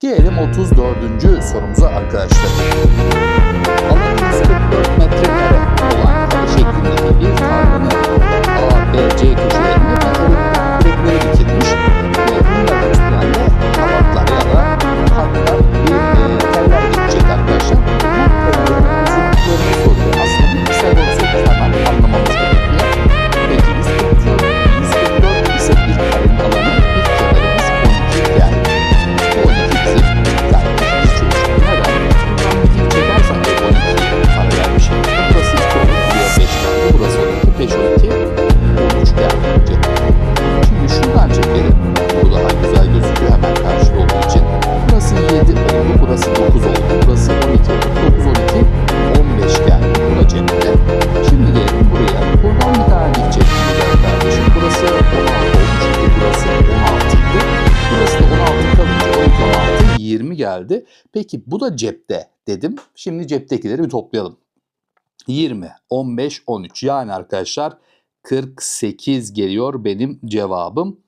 Gelelim 34. sorumuza arkadaşlar. Alanımız 44 metrekare olan kare şeklindeki bir tarlanın A, B, C köşesi geldi. Peki bu da cepte dedim. Şimdi ceptekileri bir toplayalım. 20, 15, 13 yani arkadaşlar 48 geliyor benim cevabım.